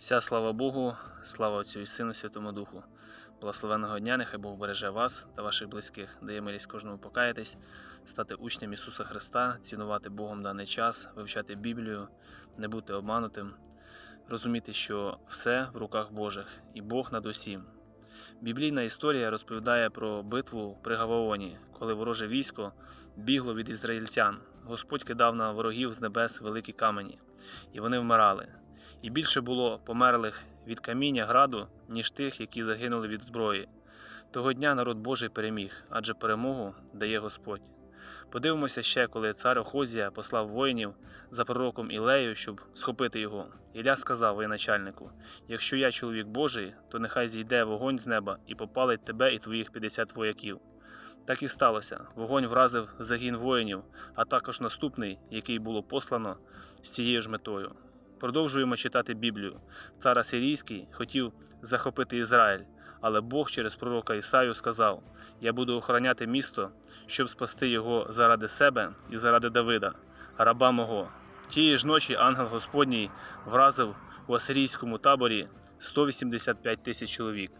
Вся слава Богу, слава Отцю і Сину, Святому Духу. Благословенного дня, нехай Бог береже вас та ваших близьких, дає милість кожному покаятись, стати учнем Ісуса Христа, цінувати Богом даний час, вивчати Біблію, не бути обманутим, розуміти, що все в руках Божих і Бог над усім. Біблійна історія розповідає про битву при Гаваоні, коли вороже військо бігло від ізраїльтян. Господь кидав на ворогів з небес великі камені, і вони вмирали. І більше було померлих від каміння граду, ніж тих, які загинули від зброї. Того дня народ Божий переміг, адже перемогу дає Господь. Подивимося ще, коли цар Охозія послав воїнів за пророком Ілею, щоб схопити його. Ілля сказав воєначальнику: Якщо я чоловік Божий, то нехай зійде вогонь з неба і попалить тебе і твоїх 50 вояків. Так і сталося. Вогонь вразив загін воїнів, а також наступний, який було послано з цією ж метою. Продовжуємо читати Біблію. Цар Асирійський хотів захопити Ізраїль, але Бог через пророка Ісаю сказав: Я буду охороняти місто, щоб спасти його заради себе і заради Давида, раба мого. Тієї ж ночі ангел Господній вразив у асирійському таборі 185 тисяч чоловік.